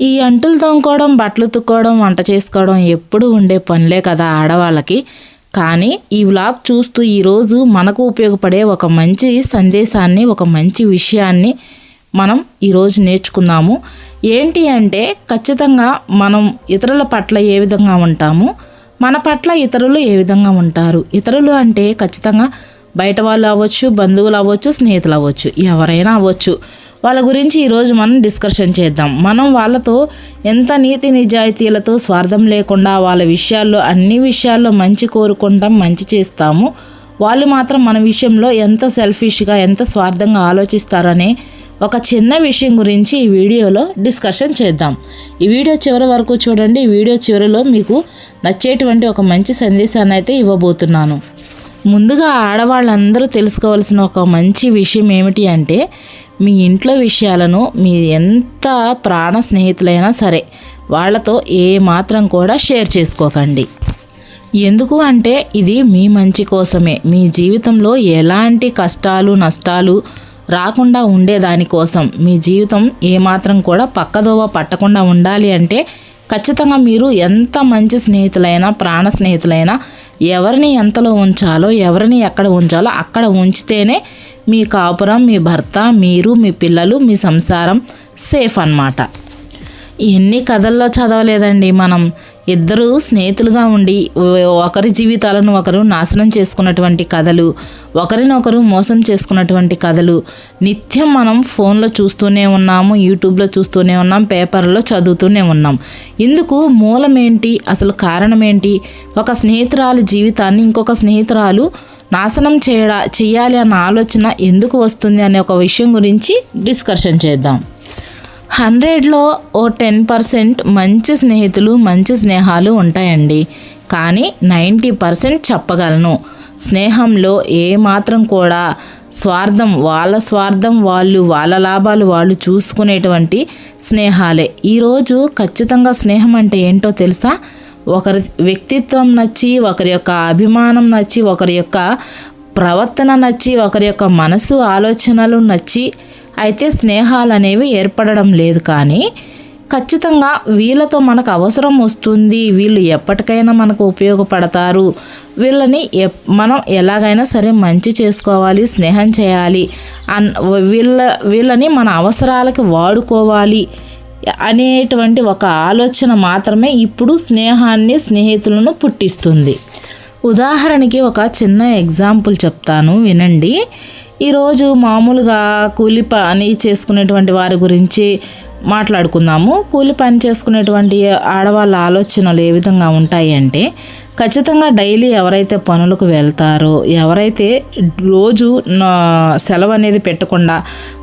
ఈ అంటులు తోముకోవడం బట్టలు తుక్కోవడం వంట చేసుకోవడం ఎప్పుడు ఉండే పనులే కదా ఆడవాళ్ళకి. కానీ ఈ వ్లాగ్ చూస్తూ ఈరోజు మనకు ఉపయోగపడే ఒక మంచి సందేశాన్ని ఒక మంచి విషయాన్ని మనం ఈరోజు నేర్చుకున్నాము. ఏంటి అంటే ఖచ్చితంగా మనం ఇతరుల పట్ల ఏ విధంగా ఉంటాము? మన పట్ల ఇతరులు ఏ విధంగా ఉంటారు? ఇతరులు అంటే ఖచ్చితంగా బయట వాళ్ళు అవ్వచ్చు బంధువులు అవ్వచ్చు స్నేహితులు అవ్వచ్చు ఎవరైనా అవ్వచ్చు. వాళ్ళ గురించి ఈరోజు మనం డిస్కషన్ చేద్దాం. మనం వాళ్ళతో ఎంత నీతి నిజాయితీలతో స్వార్థం లేకుండా వాళ్ళ విషయాల్లో అన్ని విషయాల్లో మంచి కోరుకుంటాం మంచి చేస్తాము. వాళ్ళు మాత్రం మన విషయంలో ఎంత సెల్ఫిష్గా ఎంత స్వార్థంగా ఆలోచిస్తారనే ఒక చిన్న విషయం గురించి ఈ వీడియోలో డిస్కషన్ చేద్దాం. ఈ వీడియో చివరి వరకు చూడండి. ఈ వీడియో చివరిలో మీకు నచ్చేటువంటి ఒక మంచి సందేశాన్ని అయితే ఇవ్వబోతున్నాను. ముందుగా ఆడవాళ్ళందరూ తెలుసుకోవాల్సిన ఒక మంచి విషయం ఏమిటి అంటే మీ ఇంట్లో విషయాలను మీ ఎంత ప్రాణ స్నేహితులైనా సరే వాళ్ళతో ఏ మాత్రం కూడా షేర్ చేసుకోకండి. ఎందుకు అంటే ఇది మీ మంచి కోసమే. మీ జీవితంలో ఎలాంటి కష్టాలు నష్టాలు రాకుండా ఉండేదానికోసం. మీ జీవితం ఏమాత్రం కూడా పక్కదోవ పట్టకుండా ఉండాలి అంటే ఖచ్చితంగా మీరు ఎంత మంచి స్నేహితులైనా ప్రాణ స్నేహితులైనా ఎవరిని ఎంతలో ఉంచాలో ఎవరిని ఎక్కడ ఉంచాలో అక్కడ ఉంచితేనే మీ కాపురం మీ భర్త మీరు మీ పిల్లలు మీ సంసారం సేఫ్ అన్నమాట. ఎన్ని కథల్లో చదవలేదండి మనం. ఇద్దరు స్నేహితులుగా ఉండి ఒకరి జీవితాలను ఒకరు నాశనం చేసుకున్నటువంటి కథలు ఒకరినొకరు మోసం చేసుకున్నటువంటి కథలు నిత్యం మనం ఫోన్లో చూస్తూనే ఉన్నాము యూట్యూబ్లో చూస్తూనే ఉన్నాం పేపర్లో చదువుతూనే ఉన్నాం. ఇందుకు మూలమేంటి అసలు కారణం ఏంటి ఒక స్నేహితురాలు జీవితాన్ని ఇంకొక స్నేహితురాలు నాశనం చేయడా చేయాలి అన్న ఆలోచన ఎందుకు వస్తుంది అనే ఒక విషయం గురించి డిస్కషన్ చేద్దాం. హండ్రెడ్లో ఓ టెన్ పర్సెంట్ మంచి స్నేహితులు మంచి స్నేహాలు ఉంటాయండి. కానీ నైంటీ పర్సెంట్ చెప్పగలను. స్నేహంలో ఏ మాత్రం కూడా స్వార్థం వాళ్ళ స్వార్థం వాళ్ళు వాళ్ళ లాభాలు వాళ్ళు చూసుకునేటువంటి స్నేహాలే. ఈరోజు ఖచ్చితంగా స్నేహం అంటే ఏంటో తెలుసా? ఒకరి వ్యక్తిత్వం నచ్చి ఒకరి యొక్క అభిమానం నచ్చి ఒకరి యొక్క ప్రవర్తన నచ్చి ఒకరి యొక్క మనసు ఆలోచనలు నచ్చి అయితే స్నేహాలు అనేవి ఏర్పడడం లేదు కానీ ఖచ్చితంగా వీళ్ళతో మనకు అవసరం వస్తుంది. వీళ్ళు ఎప్పటికైనా మనకు ఉపయోగపడతారు. వీళ్ళని మనం ఎలాగైనా సరే మంచి చేసుకోవాలి స్నేహం చేయాలి అన్ వీళ్ళ వీళ్ళని మన అవసరాలకు వాడుకోవాలి అనేటువంటి ఒక ఆలోచన మాత్రమే ఇప్పుడు స్నేహాన్ని స్నేహితులను పుట్టిస్తుంది. ఉదాహరణకి ఒక చిన్న ఎగ్జాంపుల్ చెప్తాను వినండి. ఈరోజు మామూలుగా కూలి పని చేసుకునేటువంటి వారి గురించి మాట్లాడుకుందాము. కూలి పని చేసుకునేటువంటి ఆడవాళ్ళ ఆలోచనలు ఏ విధంగా ఉంటాయి అంటే ఖచ్చితంగా డైలీ ఎవరైతే పనులకు వెళ్తారో ఎవరైతే రోజు సెలవు అనేది పెట్టకుండా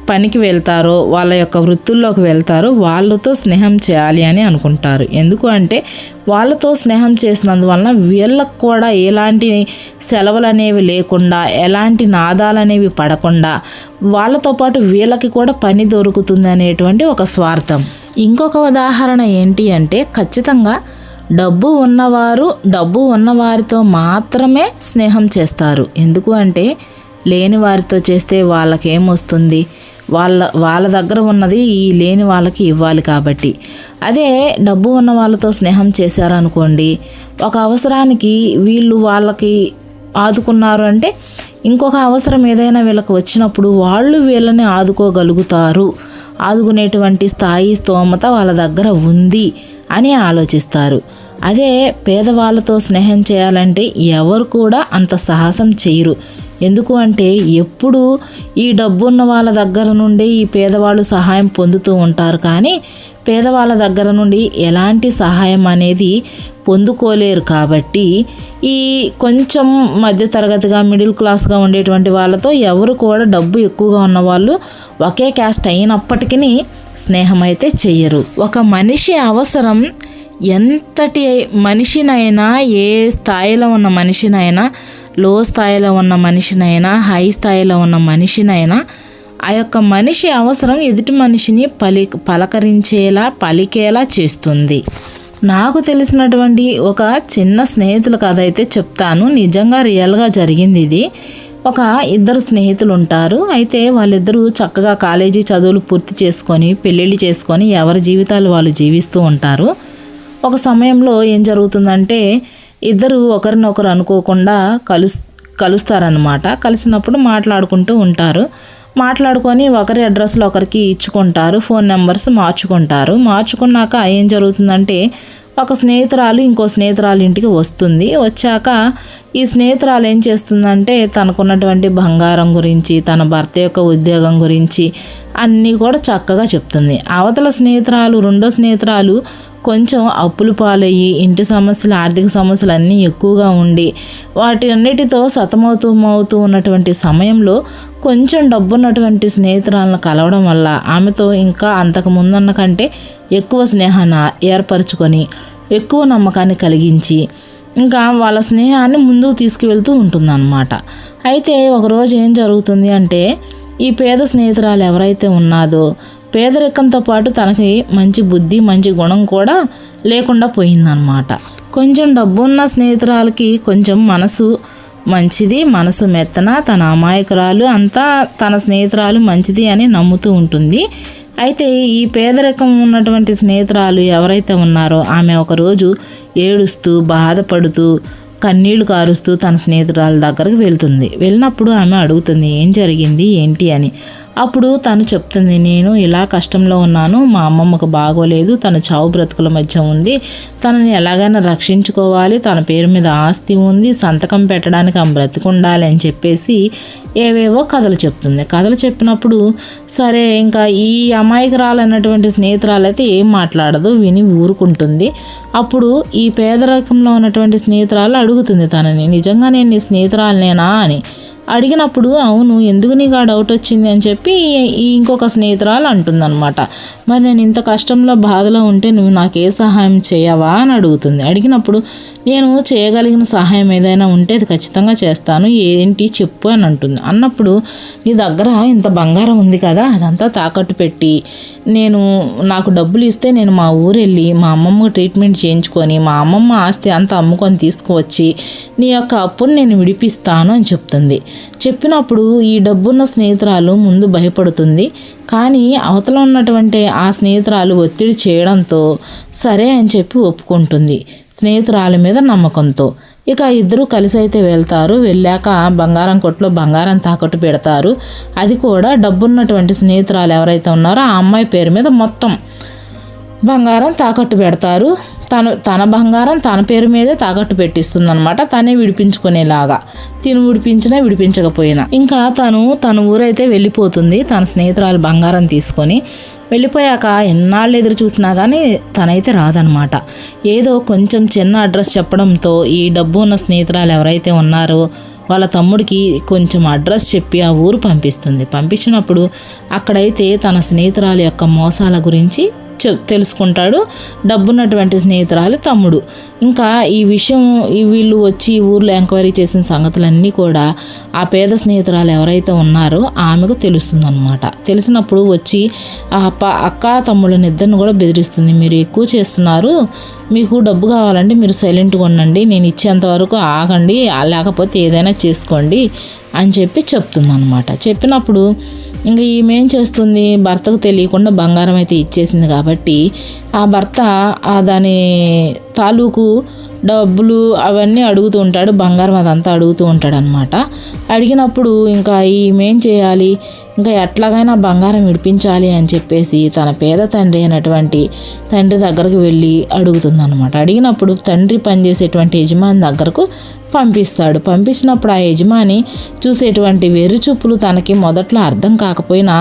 పనికి వెళ్తారో వాళ్ళ యొక్క వృత్తుల్లోకి వెళ్తారో వాళ్ళతో స్నేహం చేయాలి అని అనుకుంటారు. ఎందుకు అంటే వాళ్ళతో స్నేహం చేసినందువలన వీళ్ళకు కూడా ఎలాంటి సెలవులు అనేవి లేకుండా ఎలాంటి నాదాలు అనేవి పడకుండా వాళ్ళతో పాటు వీళ్ళకి కూడా పని దొరుకుతుంది అనేటువంటి ఒక స్వార్థం. ఇంకొక ఉదాహరణ ఏంటి అంటే ఖచ్చితంగా డబ్బు ఉన్నవారు డబ్బు ఉన్నవారితో మాత్రమే స్నేహం చేస్తారు. ఎందుకు అంటే లేని వారితో చేస్తే వాళ్ళకేమొస్తుంది వాళ్ళ వాళ్ళ దగ్గర ఉన్నది ఈ లేని వాళ్ళకి ఇవ్వాలి కాబట్టి. అదే డబ్బు ఉన్న వాళ్ళతో స్నేహం చేశారనుకోండి ఒక అవసరానికి వీళ్ళు వాళ్ళకి ఆదుకున్నారు అంటే ఇంకొక అవసరం ఏదైనా వీళ్ళకి వచ్చినప్పుడు వాళ్ళు వీళ్ళని ఆదుకోగలుగుతారు. ఆదుకునేటువంటి స్థాయి స్తోమత వాళ్ళ దగ్గర ఉంది అని ఆలోచిస్తారు. అదే పేదవాళ్ళతో స్నేహం చేయాలంటే ఎవరు కూడా అంత సాహసం చేయరు. ఎందుకు అంటే ఎప్పుడు ఈ డబ్బున్న వాళ్ళ దగ్గర నుండి ఈ పేదవాళ్ళు సహాయం పొందుతూ ఉంటారు. కానీ పేదవాళ్ళ దగ్గర నుండి ఎలాంటి సహాయం అనేది పొందుకోలేరు కాబట్టి ఈ కొంచెం మధ్యతరగతిగా మిడిల్ క్లాస్గా ఉండేటువంటి వాళ్ళతో ఎవరు కూడా డబ్బు ఎక్కువగా ఉన్నవాళ్ళు ఒకే క్యాస్ట్ అయినప్పటికీ స్నేహం అయితే చెయ్యరు. ఒక మనిషి అవసరం ఎంతటి మనిషినైనా ఏ స్థాయిలో ఉన్న మనిషినైనా లో స్థాయిలో ఉన్న మనిషినైనా హై స్థాయిలో ఉన్న మనిషినైనా ఆ యొక్క మనిషి అవసరం ఎదుటి మనిషిని పలి పలకరించేలా పలికేలా చేస్తుంది. నాకు తెలిసినటువంటి ఒక చిన్న స్నేహితుల కథ అయితే చెప్తాను. నిజంగా రియల్గా జరిగింది ఇది. ఒక ఇద్దరు స్నేహితులు ఉంటారు. అయితే వాళ్ళిద్దరూ చక్కగా కాలేజీ చదువులు పూర్తి చేసుకొని పెళ్ళిళ్ళు చేసుకొని ఎవరి జీవితాలు వాళ్ళు జీవిస్తూ ఉంటారు. ఒక సమయంలో ఏం జరుగుతుందంటే ఇద్దరు ఒకరినొకరు అనుకోకుండా కలుస్ కలుస్తారనమాట కలిసినప్పుడు మాట్లాడుకుంటూ ఉంటారు. మాట్లాడుకొని ఒకరి అడ్రస్లు ఒకరికి ఇచ్చుకుంటారు ఫోన్ నెంబర్స్ మార్చుకుంటారు. మార్చుకున్నాక ఏం జరుగుతుందంటే ఒక స్నేహితురాలు ఇంకో స్నేహితురాలు ఇంటికి వస్తుంది. వచ్చాక ఈ స్నేహితురాలు ఏం చేస్తుందంటే తనకున్నటువంటి బంగారం గురించి తన భర్త యొక్క ఉద్యోగం గురించి అన్నీ కూడా చక్కగా చెప్తుంది. అవతల స్నేహితురాలు రెండో స్నేహితురాలు కొంచెం అప్పులు పాలయ్యి ఇంటి సమస్యలు ఆర్థిక సమస్యలు అన్నీ ఎక్కువగా ఉండి వాటి అన్నిటితో సతమవుతూ అవుతూ ఉన్నటువంటి సమయంలో కొంచెం డబ్బున్నటువంటి స్నేహితురాలను కలవడం వల్ల ఆమెతో ఇంకా అంతకు ముందన్న కంటే ఎక్కువ స్నేహాన్ని ఏర్పరచుకొని ఎక్కువ నమ్మకాన్ని కలిగించి ఇంకా వాళ్ళ స్నేహాన్ని ముందుకు తీసుకువెళ్తూ ఉంటుందన్నమాట. అయితే ఒకరోజు ఏం జరుగుతుంది అంటే ఈ పేద స్నేహితురాలు ఎవరైతే ఉన్నాదో పేదరికంతో పాటు తనకి మంచి బుద్ధి మంచి గుణం కూడా లేకుండా పోయిందనమాట కొంచెం డబ్బున్న స్నేహితురాలకి కొంచెం మనసు మంచిది మనసు మెత్తన తన అమాయకురాలు అంతా తన స్నేహితురాలు మంచిది అని నమ్ముతూ ఉంటుంది. అయితే ఈ పేదరికం ఉన్నటువంటి స్నేహితురాలు ఎవరైతే ఉన్నారో ఆమె ఒకరోజు ఏడుస్తూ బాధపడుతూ కన్నీళ్ళు కారుస్తూ తన స్నేహితురాల దగ్గరకు వెళ్తుంది. వెళ్ళినప్పుడు ఆమె అడుగుతుంది ఏం జరిగింది? ఏంటి? అని. అప్పుడు తను చెప్తుంది నేను ఇలా కష్టంలో ఉన్నాను మా అమ్మమ్మకు బాగోలేదు తను చావు బ్రతుకుల మధ్య ఉంది తనని ఎలాగైనా రక్షించుకోవాలి తన పేరు మీద ఆస్తి ఉంది సంతకం పెట్టడానికి ఆమె బ్రతికుండాలి అని చెప్పేసి ఏవేవో కథలు చెప్తుంది. కథలు చెప్పినప్పుడు సరే ఇంకా ఈ అమాయకురాలు అన్నటువంటి స్నేహితురాలు అయితే ఏం మాట్లాడదు విని ఊరుకుంటుంది. అప్పుడు ఈ పేదరికంలో ఉన్నటువంటి స్నేహితురాలు అడుగుతుంది తనని నిజంగా నేను నీ స్నేహితురాలనేనా? అని. అడిగినప్పుడు అవును ఎందుకు నీకు ఆ డౌట్ వచ్చింది? అని చెప్పి ఇంకొక స్నేహితురాలు అంటుందన్నమాట. మరి నేను ఇంత కష్టంలో బాధలో ఉంటే నువ్వు నాకు ఏ సహాయం చేయవా? అని అడుగుతుంది. అడిగినప్పుడు నేను చేయగలిగిన సహాయం ఏదైనా ఉంటే అది ఖచ్చితంగా చేస్తాను. ఏంటి చెప్పు అని అంటుంది. అన్నప్పుడు నీ దగ్గర ఇంత బంగారం ఉంది కదా అదంతా తాకట్టు పెట్టి నేను నాకు డబ్బులు ఇస్తే నేను మా ఊరు వెళ్ళి మా అమ్మమ్మ ట్రీట్మెంట్ చేయించుకొని మా అమ్మమ్మ ఆస్తి అంతా అమ్ముకొని తీసుకువచ్చి నీ యొక్క అప్పును నేను విడిపిస్తాను అని చెప్తుంది. చెప్పినప్పుడు ఈ డబ్బున్న స్నేహితురాలు ముందు భయపడుతుంది. కానీ అవతల ఉన్నటువంటి ఆ స్నేహితురాలు ఒత్తిడి చేయడంతో సరే అని చెప్పి ఒప్పుకుంటుంది. స్నేహితురాల మీద నమ్మకంతో. ఇక ఇద్దరు కలిసి అయితే వెళ్తారు. వెళ్ళాక బంగారం కొట్లో బంగారం తాకట్టు పెడతారు. అది కూడా డబ్బున్నటువంటి స్నేహితురాలు ఎవరైతే ఉన్నారో ఆ అమ్మాయి పేరు మీద మొత్తం బంగారం తాకట్టు పెడతారు. తను తన బంగారం తన పేరు మీదే తాకట్టు పెట్టిస్తుంది అనమాట తనే విడిపించుకునేలాగా. తిను విడిపించినా విడిపించకపోయినా. ఇంకా తను తన ఊరైతే వెళ్ళిపోతుంది. తన స్నేహితురాలు బంగారం తీసుకొని వెళ్ళిపోయాక ఎన్నాళ్ళు ఎదురు చూసినా కానీ తనైతే రాదనమాట. ఏదో కొంచెం చిన్న అడ్రస్ చెప్పడంతో ఈ డబ్బు ఉన్న స్నేహితురాలు ఎవరైతే ఉన్నారో వాళ్ళ తమ్ముడికి కొంచెం అడ్రస్ చెప్పి ఆ ఊరు పంపిస్తుంది. పంపించినప్పుడు అక్కడైతే తన స్నేహితురాలు యొక్క మోసాల గురించి తెలుసుకుంటాడు. డబ్బున్నటువంటి స్నేహితురాలు తమ్ముడు. ఇంకా ఈ విషయం ఈ వీళ్ళు వచ్చి ఊర్లో ఎంక్వైరీ చేసిన సంగతులన్నీ కూడా ఆ పేద స్నేహితురాలు ఎవరైతే ఉన్నారో ఆమెకు తెలుస్తుందన్నమాట. తెలిసినప్పుడు వచ్చి ఆ అక్క తమ్ముళ్ళని ఇద్దరిని కూడా బెదిరిస్తుంది. మీరు ఎక్కువ చేస్తున్నారు. మీకు డబ్బు కావాలంటే మీరు సైలెంట్గా ఉండండి నేను ఇచ్చేంత వరకు ఆగండి లేకపోతే ఏదైనా చేసుకోండి అని చెప్పి చెప్తుందనమాట చెప్పినప్పుడు ఇంకా ఈమె ఏం చేస్తుంది? భర్తకు తెలియకుండా బంగారం అయితే ఇచ్చేసింది కాబట్టి ఆ భర్త దాని తాలూకు డబ్బులు అవన్నీ అడుగుతూ ఉంటాడు. బంగారం అదంతా అడుగుతూ ఉంటాడు అనమాట అడిగినప్పుడు ఇంకా ఈమెం చేయాలి? ఇంకా ఎట్లాగైనా బంగారం విడిపించాలి అని చెప్పేసి తన పేద తండ్రి అయినటువంటి తండ్రి దగ్గరకు వెళ్ళి అడుగుతుందనమాట అడిగినప్పుడు తండ్రి పనిచేసేటువంటి యజమాని దగ్గరకు పంపిస్తాడు. పంపించినప్పుడు ఆ యజమాని చూసేటువంటి వెర్రిచూపులు తనకి మొదట్లో అర్థం కాకపోయినా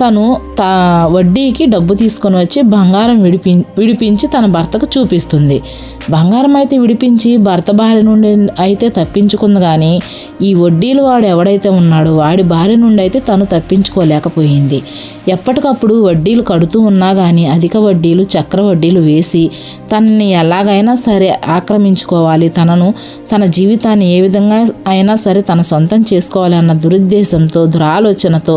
తను తా వడ్డీకి డబ్బు తీసుకొని వచ్చి బంగారం విడిపి విడిపించి తన భర్తకు చూపిస్తుంది. బంగారం అయితే విడిపించి భర్త భార్య నుండి అయితే తప్పించుకుంది కానీ ఈ వడ్డీలు వాడు ఎవడైతే ఉన్నాడో వాడి భార్య నుండి అయితే తను తప్పించుకోలేకపోయింది. ఎప్పటికప్పుడు వడ్డీలు కడుతూ ఉన్నా కానీ అధిక వడ్డీలు చక్ర వడ్డీలు వేసి తనని ఎలాగైనా సరే ఆక్రమించుకోవాలి. తనను తన జీవితాన్ని ఏ విధంగా అయినా సరే తన సొంతం చేసుకోవాలి అన్న దురుద్దేశంతో దురాలోచనతో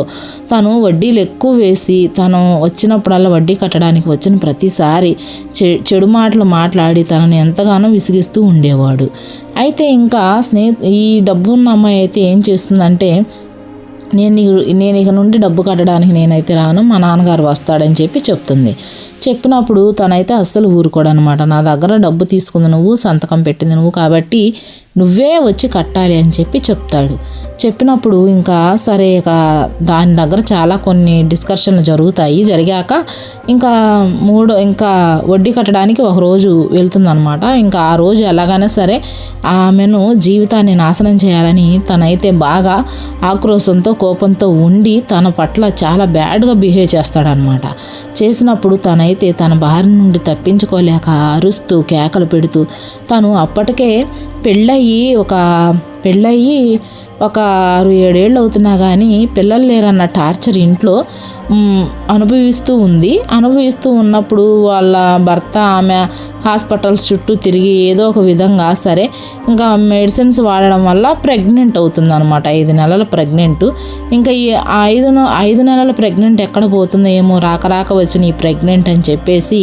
తను వడ్డీలు ఎక్కువ వేసి తను వచ్చినప్పుడల్లా వడ్డీ కట్టడానికి వచ్చిన ప్రతిసారి చె చెడు మాటలు మాట్లాడి తనను ఎంతగానో విసిగిస్తూ ఉండేవాడు. అయితే ఇంకా స్నేహి ఈ డబ్బు ఉన్న అమ్మాయి అయితే ఏం చేస్తుందంటే నేను నేను ఇక నుండి డబ్బు కట్టడానికి నేనైతే రాను మా నాన్నగారు వస్తాడని చెప్పి చెప్తుంది. చెప్పినప్పుడు తనైతే అస్సలు ఊరుకోడనమాట. నా దగ్గర డబ్బు తీసుకుంది నువ్వు సంతకం పెట్టింది నువ్వు కాబట్టి నువ్వే వచ్చి కట్టాలి అని చెప్పి చెప్తాడు. చెప్పినప్పుడు ఇంకా సరే ఇక దాని దగ్గర చాలా కొన్ని డిస్కషన్లు జరుగుతాయి. జరిగాక ఇంకా మూడు ఇంకా వడ్డీ కట్టడానికి ఒక రోజు వెళ్తుందనమాట. ఇంకా ఆ రోజు ఎలాగైనా సరే ఆమెను జీవితాన్ని నాశనం చేయాలని తనైతే బాగా ఆక్రోశంతో కోపంతో ఉండి తన పట్ల చాలా బ్యాడ్గా బిహేవ్ చేస్తాడనమాట. చేసినప్పుడు తనైతే అయితే తన భార్య నుండి తప్పించుకోలేక అరుస్తూ కేకలు పెడుతూ తను అప్పటికే పెళ్ళయి ఒక పెళ్ళయి ఒక ఆరు ఏడేళ్ళు అవుతున్నా కానీ పిల్లలు లేరన్న టార్చర్ ఇంట్లో అనుభవిస్తూ ఉంది. అనుభవిస్తూ ఉన్నప్పుడు వాళ్ళ భర్త ఆమె హాస్పిటల్స్ చుట్టూ తిరిగి ఏదో ఒక విధంగా సరే ఇంకా మెడిసిన్స్ వాడడం వల్ల ప్రెగ్నెంట్ అవుతుంది అనమాట ఐదు నెలల ప్రెగ్నెంట్. ఇంకా ఈ ఐదు ఐదు నెలల ప్రెగ్నెంట్ ఎక్కడ పోతుందో ఏమో రాక రాక వచ్చిన ఈ ప్రెగ్నెంట్ అని చెప్పేసి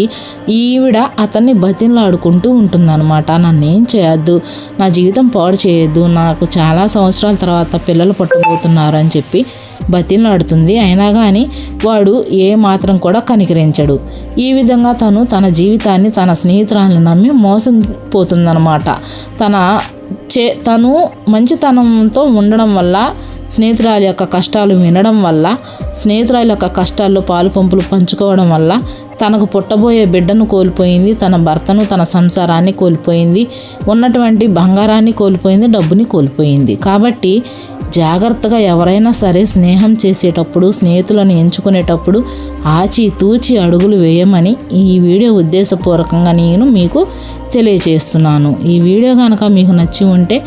ఈవిడ అతన్ని బతిన్లాడుకుంటూ ఉంటుందన్నమాట. నన్ను ఏం చేయొద్దు నా జీవితం పాడు చేయొద్దు నాకు చాలా సంవత్సరాల తర్వాత పిల్లలు పుట్టబోతున్నారు అని చెప్పి బతిలాడుతుంది. అయినా కానీ వాడు ఏ మాత్రం కూడా కనికరించడు. ఈ విధంగా తను తన జీవితాన్ని తన స్నేహితురాలను నమ్మి మోసం పోతుందన్నమాట. తన చే తను మంచితనంతో ఉండడం వల్ల స్నేహితురాలి యొక్క కష్టాలు వినడం వల్ల స్నేహితురాలి యొక్క కష్టాల్లో పాలు పంపులు పంచుకోవడం వల్ల తనకు పుట్టబోయే బిడ్డను కోల్పోయింది తన భర్తను తన సంసారాన్ని కోల్పోయింది ఉన్నటువంటి బంగారాన్ని కోల్పోయింది డబ్బుని కోల్పోయింది. కాబట్టి జాగ్రత్తగా ఎవరైనా సరే స్నేహం చేసేటప్పుడు స్నేహితులను ఎంచుకునేటప్పుడు ఆచితూచి అడుగులు వేయమని ఈ వీడియో ఉద్దేశపూర్వకంగా నేను మీకు తెలియజేస్తున్నాను. ఈ వీడియో కనుక మీకు నచ్చి ఉంటే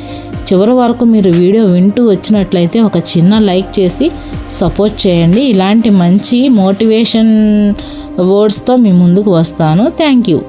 చివరి వరకు మీరు వీడియో వింటూ వచ్చినట్లయితే ఒక చిన్న లైక్ చేసి సపోర్ట్ చేయండి. ఇలాంటి మంచి మోటివేషన్ వర్డ్స్తో మీ ముందుకు వస్తాను. Thank you.